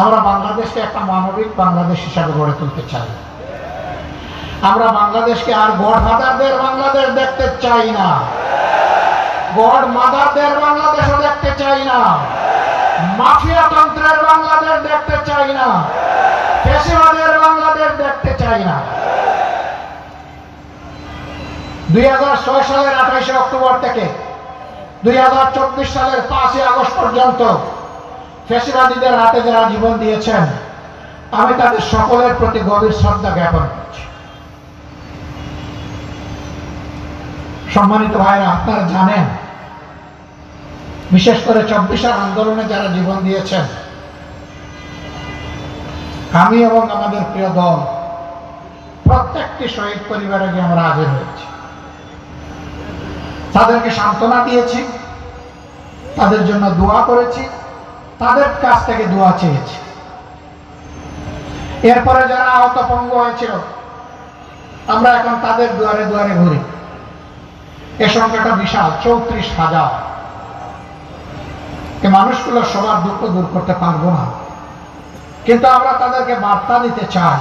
আমরা বাংলাদেশকে একটা মানবিক বাংলাদেশ হিসাবে গড়ে তুলতে চাই। আমরা বাংলাদেশকে আর গড ফাদারদের বাংলাদেশ দেখতে চাই না। গড মাদারদের বাংলাদেশও দেখতে চাই না। বাংলাদেশ দেখতে চাই না। পেশিবাদের বাংলাদেশ দেখতে চাই না। দুই হাজার ছয় সালের আঠাশে অক্টোবর থেকে দুই হাজার চব্বিশ সালের পাঁচই আগস্ট পর্যন্ত ফেসিবাদীদের হাতে যারা জীবন দিয়েছেন, আমি তাদের সকলের প্রতি গভীর শ্রদ্ধা জ্ঞাপন করছি। সম্মানিত ভাইরা, আপনারা জানেন, বিশেষ করে চব্বিশের আন্দোলনে যারা জীবন দিয়েছেন, আমি এবং আমাদের প্রিয় দল, প্রত্যেকটি শহীদ পরিবারে গিয়ে আমরা হাজির হয়েছি। তাদেরকে সান্ত্বনা দিয়েছি, তাদের জন্য দোয়া করেছি তাদের কাছ থেকে দোয়া চেয়েছি। এরপরে যারা আহত পঙ্গু হয়েছিল, আমরা এখন তাদের দুয়ারে দুয়ারে ঘুরি। এ সংখ্যাটা বিশাল, চৌত্রিশ হাজার। এ মানুষগুলো সবার দুঃখ দূর করতে পারব না। কিন্তু আমরা তাদেরকে বার্তা দিতে চাই,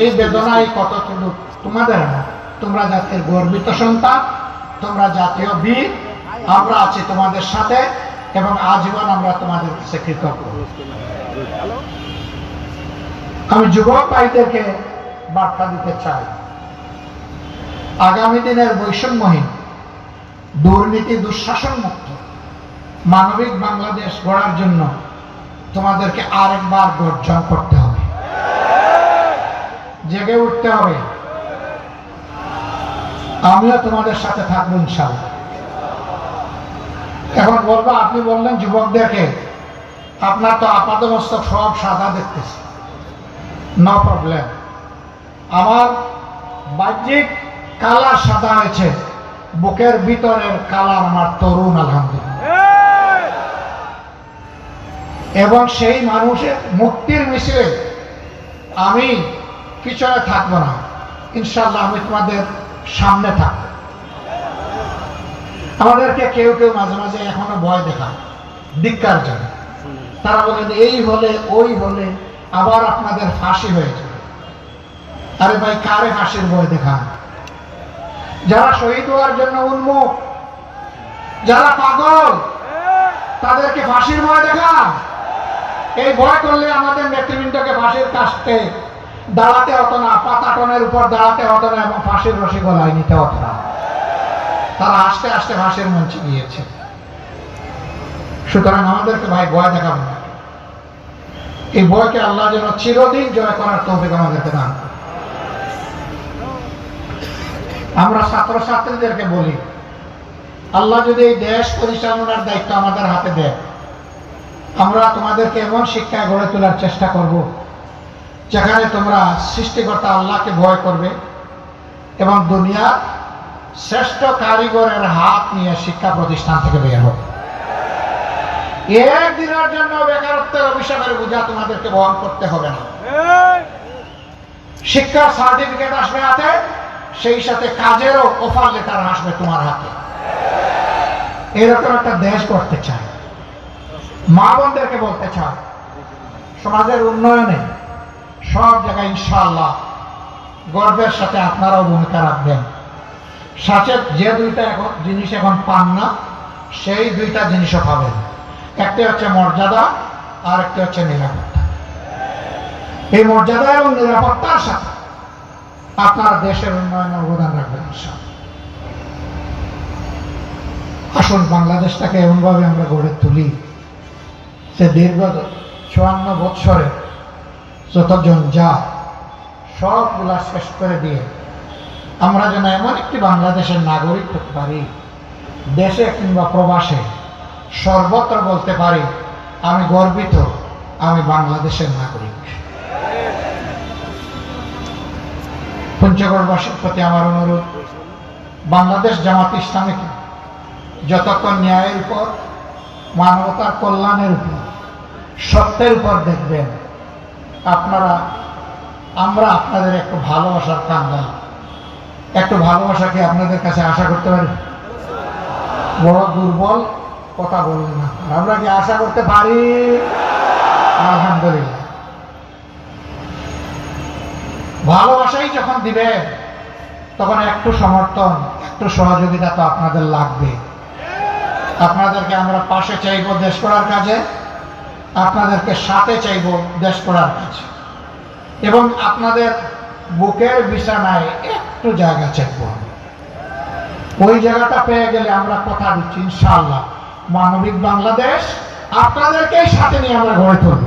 এই বেদনাই কতটুকু তোমাদের না, তোমরা জাতির গর্বিত সন্তান, তোমরা জাতীয় বীর, আমরা আছি তোমাদের সাথে। এবং আজীবন আমরা তোমাদের কাছে কৃতজ্ঞ। আমি যুবক ভাইদেরকে বার্তা দিতে চাই। আগামী দিনের বৈষম্যহীন, দুর্নীতি দুঃশাসন মুক্ত মানবিক বাংলাদেশ গড়ার জন্য তোমাদেরকে আরেকবার গর্জন করতে হবে। জেগে উঠতে হবে। আমিও তোমাদের সাথে থাকব ইনশাল্লাহ এখন বলব, আপনি বললেন যুবকদেরকে, আপনার তো আপাতমস্তক সব সাদা দেখতেছি। নো প্রবলেম আমার বাহ্যিক কালার সাদা হয়েছে, বুকের ভিতরের কালার আমার তরুণ, আলহামদুলিল্লাহ। এবং সেই মানুষের মুক্তির মিছিলে আমি পিছনে থাকব না। ইনশাল্লাহ আমি তোমাদের সামনে থাকব। আমাদেরকে কেউ কেউ মাঝে মাঝে এখনও ভয় দেখায়, ধিক্কার জন্য। তারা বলেন এই হলে, ওই হলে আবার আপনাদের ফাঁসি হয়ে যাবে। আরে ভাই, কারে ফাঁসির ভয় দেখান যারা শহীদ হওয়ার জন্য উন্মুখ যারা পাগল, তাদেরকে ফাঁসির ভয় দেখান এই ভয় করলে আমাদের নেতৃবৃন্দকে ফাঁসির কাস্তে দাঁড়াতে হতো না পাতাটনের উপর দাঁড়াতে হতো না, এবং ফাঁসির রসি গলায় নিতে হতো না। তারা আস্তে আস্তে ফাঁসির মঞ্চে গিয়েছে সুতরাং আমাদেরকে ভাই ভয় দেখাবো না এই ভয়কে আল্লাহ যেন চিরদিন জয় করার তৌফিক আমাদেরকে দান। আমরা ছাত্রছাত্রীদেরকে বলি, আল্লাহ যদি এই দেশ পরিচালনার দায়িত্ব আমাদের হাতে দেয় আমরা তোমাদেরকে এমন শিক্ষায় গড়ে তোলার চেষ্টা করব, যেখানে তোমরা সৃষ্টিকর্তা আল্লাহকে ভয় করবে এবং দুনিয়ার শ্রেষ্ঠ কারিগরের হাত নিয়ে শিক্ষা প্রতিষ্ঠান থেকে বের হবে। একদিনের জন্য বেকারত্বের অভিশাপের বোঝা তোমাদেরকে বহন করতে হবে না। শিক্ষার সার্টিফিকেট আসবে হাতে, সেই সাথে কাজেরও অফার লেটার আসবে তোমার হাতে। এরকম একটা দেশ করতে চায় মা বোনদেরকে বলতে চায় সমাজের উন্নয়নে সব জায়গায় ইনশাআল্লাহ গর্বের সাথে আপনারাও ভূমিকা রাখবেন। সাথে যে দুইটা এখন জিনিস এখন পান না, সেই দুইটা জিনিসও পাবেন একটি হচ্ছে মর্যাদা, আর একটি হচ্ছে নিরাপত্তা এই মর্যাদা এবং নিরাপত্তার সাথে আপনার দেশের উন্নয়নে অবদান রাখবেন। আসুন, বাংলাদেশটাকে এমনভাবে আমরা গড়ে তুলি সে দীর্ঘ চুয়ান্ন বৎসরে যতজন যা সবগুলা শেষ করে দিয়ে আমরা যেন এমন একটি বাংলাদেশের নাগরিক হতে পারি, দেশে কিংবা প্রবাসে, সর্বত্র বলতে পারি, আমি গর্বিত, আমি বাংলাদেশের নাগরিক। পঞ্চগড়বাসীর প্রতি আমার অনুরোধ, বাংলাদেশ জামাত ইসলামীকে যতক্ষণ ন্যায়ের উপর, মানবতার কল্যাণের উপর, সত্যের উপর দেখবেন, আপনারা, আমরা আপনাদের একটু ভালোবাসার কাঙ্গাল। একটু ভালোবাসাকে আপনাদের কাছে আশা করতে পারি? বড় দুর্বল কথা বললেন না। আমরা কি আশা করতে পারি? আলহামদুলিল্লাহ। ভালোবাসাই যখন দিবে, তখন একটু সমর্থন, একটু সহযোগিতা তো আপনাদের লাগবে। আপনাদেরকে আমরা পাশে চাইব দেশ করার কাজে, আপনাদেরকে সাথে চাইব দেশ করার কাজে। এবং আপনাদের বুকের বিছানায় একটু জায়গা চাইব ওই জায়গাটা পেয়ে গেলে আমরা কথা দিচ্ছি, ইনশাআল্লাহ। মানবিক বাংলাদেশ আপনাদেরকে সাথে নিয়ে আমরা গড়ে তুলব।